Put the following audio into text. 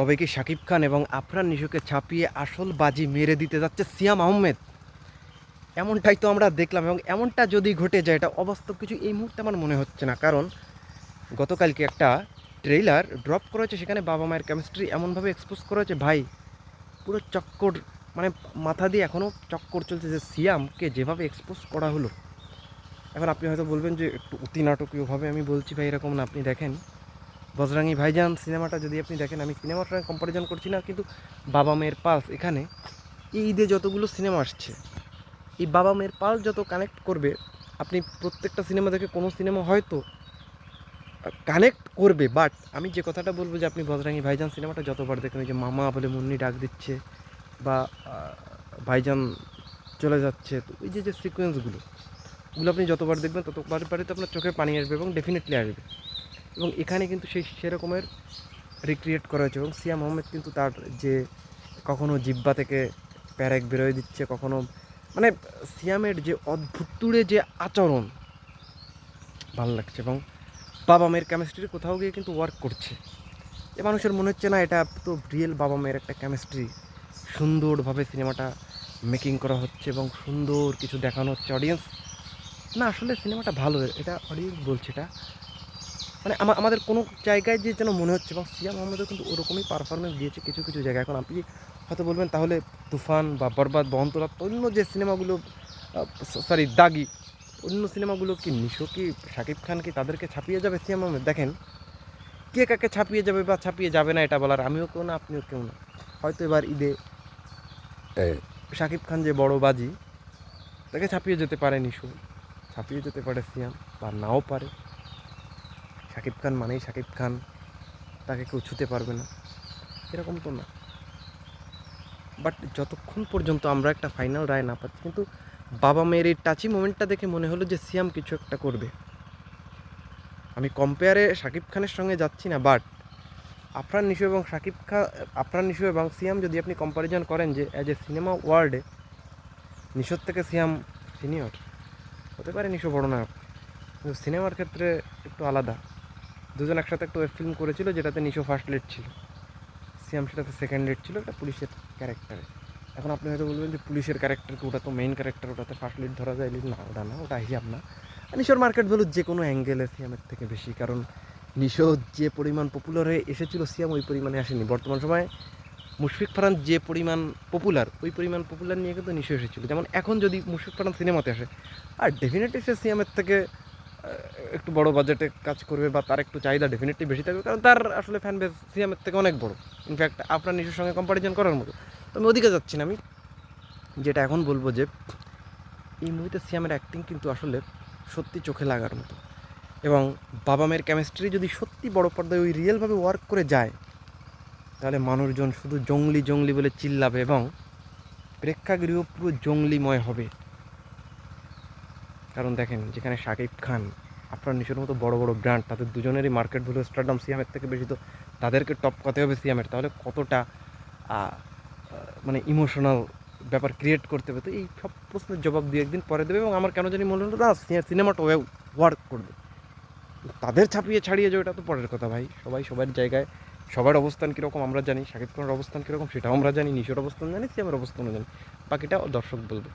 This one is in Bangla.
তবে কি শাকিব খান এবং আফরান নিশোকে ছাপিয়ে আসল বাজি মেরে দিতে যাচ্ছে সিয়াম আহমেদ? এমনটাই তো আমরা দেখলাম এবং এমনটা যদি ঘটে যায়, এটা অবাস্তব কিছু এই মুহূর্তে আমার মনে হচ্ছে না। কারণ গতকালকে একটা ট্রেইলার ড্রপ করা হয়েছে, সেখানে বাবা মায়ের কেমিস্ট্রি এমনভাবে এক্সপোজ করা হয়েছে, ভাই, পুরো চক্কর মানে মাথা দিয়ে এখনও চক্কর চলছে যে সিয়ামকে যেভাবে এক্সপোজ করা হলো। এখন আপনি হয়তো বলবেন যে একটু অতি নাটকীয়ভাবে আমি বলছি, ভাই, এরকম না। আপনি দেখেন বজরাঙ্গি ভাইজান সিনেমাটা যদি আপনি দেখেন, আমি সিনেমাটা কম্পারিজন করছি না, কিন্তু বাবা মেয়ের পালস এখানে, এই ঈদে যতগুলো সিনেমা আসছে, এই বাবা মেয়ের পালস যত কানেক্ট করবে, আপনি প্রত্যেকটা সিনেমা দেখে কোনো সিনেমা হয়তো কানেক্ট করবে বাট আমি যে কথাটা বলব যে আপনি বজরাঙ্গি ভাইজান সিনেমাটা যতবার দেখেন, ওই যে মামা বলে মুন্নি ডাক দিচ্ছে বা ভাইজান চলে যাচ্ছে, তো ওই যে যে সিকোয়েন্সগুলো ওগুলো আপনি যতবার দেখবেন ততবার বারে তো আপনার চোখে পানি আসবে এবং ডেফিনেটলি আসবে। এবং এখানে কিন্তু সেই সেরকমের রিক্রিয়েট করা হয়েছে এবং সিয়াম আহমেদ কিন্তু তার যে কখনো জিব্বা থেকে প্যারেক বেরোয় দিচ্ছে, কখনো মানে সিয়ামের যে অদ্ভুতুড়ে যে আচরণ, ভালো লাগছে এবং বাবা মেয়ের কেমিস্ট্রি কোথাও গিয়ে কিন্তু ওয়ার্ক করছে। যে মানুষের মনে হচ্ছে না, এটা তো রিয়েল বাবা মেয়ের একটা কেমিস্ট্রি সুন্দরভাবে সিনেমাটা মেকিং করা হচ্ছে এবং সুন্দর কিছু দেখানো হচ্ছে অডিয়েন্স না, আসলে সিনেমাটা ভালো, এটা অডিয়েন্স বলছে এটা। মানে আমা- আমাদের কোনো জায়গায় যে যেন মনে হচ্ছে এবং সিয়াম আহমেদও কিন্তু ওরকমই পারফরমেন্স দিয়েছে কিছু কিছু জায়গায়। এখন আপনি হয়তো বলবেন তাহলে তুফান বা বরবাদ বহন্তরাত অন্য যে সিনেমাগুলো সরি দাগি অন্য সিনেমাগুলো কি নিশো কি শাকিব খান কি তাদেরকে ছাপিয়ে যাবে সিয়াম আহমেদ? দেখেন কে কাকে ছাপিয়ে যাবে বা ছাপিয়ে যাবে না এটা বলার আমিও কেউ না আপনিও কেউ না। হয়তো এবার ঈদে শাকিব খান যে বড় বাজি তাকে ছাপিয়ে যেতে পারে নিশো ছাপিয়ে যেতে পারে সিয়াম বা নাও পারে। শাকিব খান মানেই শাকিব খান। তাকে কেউ ছুতে পারবে না। এরকম তো না। বাট যতক্ষণ পর্যন্ত আমরা একটা ফাইনাল রায় না পাচ্ছি, কিন্তু বাবা মেয়ের এই টাচি মোমেন্টটা দেখে মনে হলো যে সিয়াম কিছু একটা করবে। আমি কম্পেয়ারে শাকিব খানের সঙ্গে যাচ্ছি না বাট আফরান নিশু এবং শাকিব খান আফরান নিশু এবং সিয়াম যদি আপনি কম্পারিজন করেন যে অ্যাজ এ সিনেমা ওয়ার্ল্ডে নিশোর থেকে সিয়াম সিনিয়র হতে পারে নিশো বড় নায়ক। কিন্তু সিনেমার ক্ষেত্রে একটু আলাদা। দুজন একসাথে একটা ওয়েব ফিল্ম করেছিল, যেটাতে নিশো ফার্স্ট লিড ছিল। সিয়াম সেটাতে সেকেন্ড লিড ছিল এটা পুলিশের ক্যারেক্টারে এখন আপনি হয়তো বলবেন যে পুলিশের ক্যারেক্টারকে ওটা তো মেইন ক্যারেক্টার ওটাতে ফার্স্ট লিড ধরা যায়? না, ওটা না, ওটা হিসাব না। নিশোর মার্কেট ভ্যালু যে কোনো অ্যাঙ্গেলে সিয়ামের থেকে বেশি, কারণ নিশো যে পরিমাণ পপুলার হয়ে এসেছিল, সিয়াম ওই পরিমাণে আসেনি। বর্তমান সময়ে মুশফিক ফারান যে পরিমাণ পপুলার ওই পরিমাণ পপুলার নিয়ে কিন্তু নিশো এসেছিল। যেমন এখন যদি মুশফিক ফারান সিনেমাতে আসে, আর ডেফিনেটলি সে সিএমের থেকে একটু বড় বাজেটে কাজ করবে বা তার একটু চাহিদা ডেফিনেটলি বেশি থাকবে, কারণ তার আসলে ফ্যান বেস সিএমের থেকে অনেক বড়। ইনফ্যাক্ট আপনার নিজের সঙ্গে কম্পারিজন করার মতো। তো আমি ওদিকে যাচ্ছি না আমি। যেটা এখন বলব যে, এই মুভিতে সিয়ামের অ্যাক্টিং কিন্তু আসলে সত্যি চোখে লাগার মতো। এবং বাবা মেয়ের কেমিস্ট্রি যদি সত্যি বড় পর্দায় ওই রিয়েলভাবে ওয়ার্ক করে যায়, তাহলে মানুষজন শুধু জঙ্গলি জঙ্গলি বলে চিল্লাবে এবং প্রেক্ষাগৃহ পুরো জঙ্গলিময় হবে। কারণ দেখেন, যেখানে শাকিব খান আপনার নিশোর মতো বড় বড় ব্র্যান্ড তাদের দুজনেরই মার্কেট ভ্যালু স্টারডাম সিয়ামের থেকে বেশি, তো তাদেরকে টপ করতে হবে সিয়ামের তাহলে কতটা মানে ইমোশনাল ব্যাপার ক্রিয়েট করতে হবে? তো এই সব প্রশ্নের জবাব দিয়ে একদিন পরে দেবে এবং আমার কেন জানি মনে হলো, না সিনেমাটা ওয়ার্ক করবে। তাদের ছাপিয়ে ছাড়িয়ে যাবে এটা তো পরের কথা ভাই। সবাই সবার জায়গায়, সবার অবস্থান কীরকম আমরা জানি, শাকিব খানের অবস্থান কীরকম সেটাও আমরা জানি, নিশোর অবস্থান জানি সিয়ামের অবস্থানও জানি। বাকিটা দর্শক বলবে।